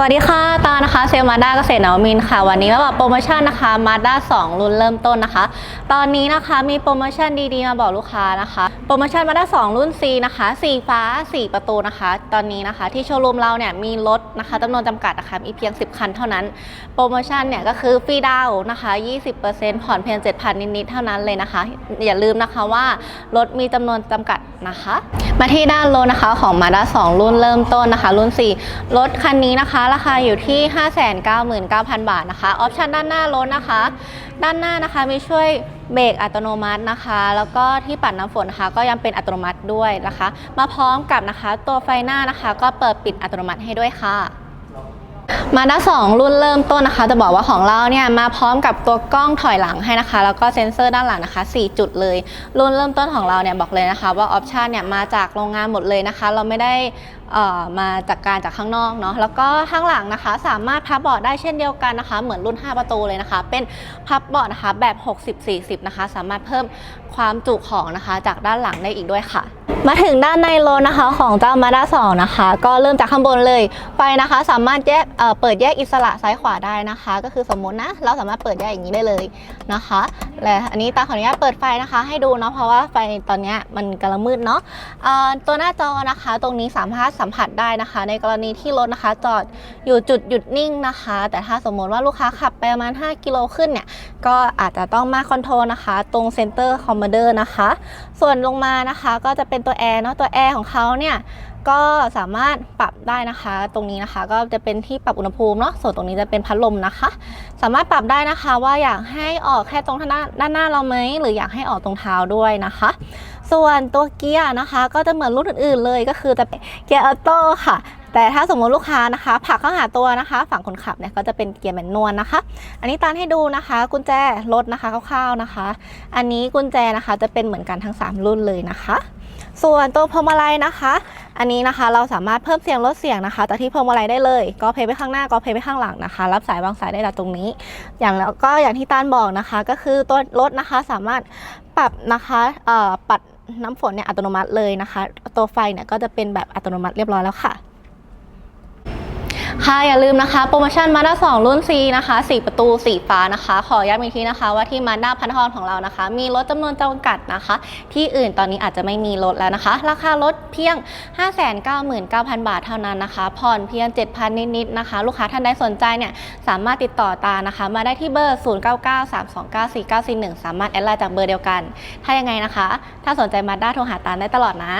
วัสดีค่ะ ตานะคะ เซลมาด้าเกษตรนวมินค่ะ วันนี้มาบอกโปรโมชั่นนะคะมาด้า2 รุ่นเริ่มต้นนะคะ ตอนนี้นะคะมีโปรโมชั่นดีๆ มาบอกลูกค้านะคะ รโมชั่นมาด้า2รุ่น C นะคะ สีฟ้า 4 ประตูนะคะ ตอนนี้นะคะที่โชว์รูมเราเนี่ยมีรถนะคะจำนวนจำกัดนะคะมีเพียง 10 คันเท่านั้น โปรโมชั่นเนี่ยก็คือฟรีดาวนะคะ 20%ผ่อนเพียง 7,000 นิดๆเท่านั้นเลยนะคะ อย่าลืมนะคะว่ารถมีจำนวนจำกัดนะคะ มาที่ด้านรถนะคะของ Mazda 2รุ่นเริ่มต้นนะคะ รุ่น 4 รถคันนี้นะคะราคาอยู่ที่ 599,000 บาทนะคะ ออปชั่นด้านหน้ารถนะคะ ด้านหน้านะคะมีช่วย เบรกอัตโนมัตินะคะ แล้วก็ที่ปัดน้ำฝนนะคะ ก็ยังเป็นอัตโนมัติด้วยนะคะ มาพร้อมกับนะคะ ตัวไฟหน้านะคะ ก็เปิดปิดอัตโนมัติให้ด้วยค่ะ มาด้า2รุ่นเริ่มต้นนะคะ จะบอกว่าของเราเนี่ยมาพร้อมกับตัวกล้องถอยหลังให้นะคะ แล้วก็เซ็นเซอร์ด้านหลังนะคะ 4 จุดเลย รุ่นเริ่มต้นของเราเนี่ยบอกเลยนะคะ ว่าออปชันเนี่ยมาจากโรงงานหมดเลยนะคะ เราไม่ได้อ่อมาจากการจากข้างนอกเนาะแล้วก็ข้างหลังนะคะ สามารถพับเบาะได้เช่นเดียวกันนะคะ เหมือนรุ่น 5 ประตูเลยนะคะ เป็นพับเบาะนะคะแบบ 60-40 นะคะ สามารถเพิ่มความจุของนะคะ จากด้านหลังได้อีกด้วยค่ะ มาถึงด้านในรถนะคะของเจ้า Mazda 2นะคะ ก็เริ่มจากข้างบนเลยไฟนะคะ สามารถแยกเเปิดแยกอิสระซ้ายขวาได้นะคะ ก็คือสมมตินะเราสามารถเปิดแยกอย่างนี้ได้เลยนะคะ และอันนี้ตาขออนุญาตเปิดไฟนะคะ ให้ดูเนาะเพราะว่าไฟตอนนี้มันกำลังมืดเนาะตัวหน้าจอนะคะ ตรงนี้สามารถสัมผัสได้นะคะ ในกรณีที่รถนะคะ จอดอยู่จุดหยุดนิ่งนะคะ แต่ถ้าสมมติว่าลูกค้าขับไปประมาณ 5 กิโลขึ้นเนี่ยก็อาจจะต้องมาคอนโทรลนะคะ ตรงเซนเตอร์คอมมานเดอร์นะคะ ส่วนลงมานะคะก็จะเป็นตัวัวแอร์เนาะตัวแอร์ของเขาเนี่ยก็สามารถปรับได้นะคะ ตรงนี้นะคะก็จะเป็นที่ปรับอุณหภูมิเนาะส่วนตรงนี้จะเป็นพัดลมนะคะ สามารถปรับได้นะคะว่าอยากให้ออกแค่ตรงด้านหน้าด้านหน้าเราไหมหรืออยากให้ออกตรงเท้าด้วยนะคะ ส่วนตัวเกียร์นะคะ ก็จะเหมือนรุ่นอื่นๆเลยก็คือจะเป็นเกียร์ออโต้ค่ะ แต่ถ้าสมมติลูกค้านะคะผักเข้าหาตัวนะคะ ฝั่งคนขับเนี่ยก็จะเป็นเกียร์แมนนวลนะคะ อันนี้ตานให้ดูนะคะ กุญแจรถนะคะคร่าวๆนะคะ อันนี้กุญแจนะคะจะเป็นเหมือนกันทั้ง 3 รุ่นเลยนะคะ ส่วนตัวพวงมาลัยนะคะ อันนี้นะคะเราสามารถเพิ่มเสียงลดเสียงนะคะจากที่พวงมาลัยได้เลย ก็เพลย์ไปข้างหน้าก็เพลย์ไปข้างหลังนะคะ รับสายวางสายได้จากตรงนี้ อย่างแล้วก็อย่างที่ตานบอกนะคะ ก็คือตัวรถนะคะสามารถปรับนะคะเอ่อปัดน้ำฝนเนี่ยอัตโนมัติเลยนะคะ ตัวไฟเนี่ยก็จะเป็นแบบอัตโนมัติเรียบร้อยแล้วค่ะ ค่ะอย่าลืมนะคะ โปรโมชั่นมาด้า2รุ่น C นะคะ 4 ประตูสีฟ้านะคะ ขอย้ำอีกทีนะคะ ว่าที่มาด้าพันธรของเรานะคะ มีรถจำนวนจำกัดนะคะ ที่อื่นตอนนี้อาจจะไม่มีรถแล้วนะคะ ราคารถเพียง 599,000 บาทเท่านั้นนะคะ ผ่อนเพียง 7,000 นิดๆนะคะ ลูกค้าท่านใดสนใจเนี่ยสามารถติดต่อตานะคะ มาได้ที่เบอร์ 0993294941 สามารถแอดไลน์จากเบอร์เดียวกัน ถ้ายังไงนะคะ ถ้าสนใจมาด้าโทรหาตาได้ตลอดนะ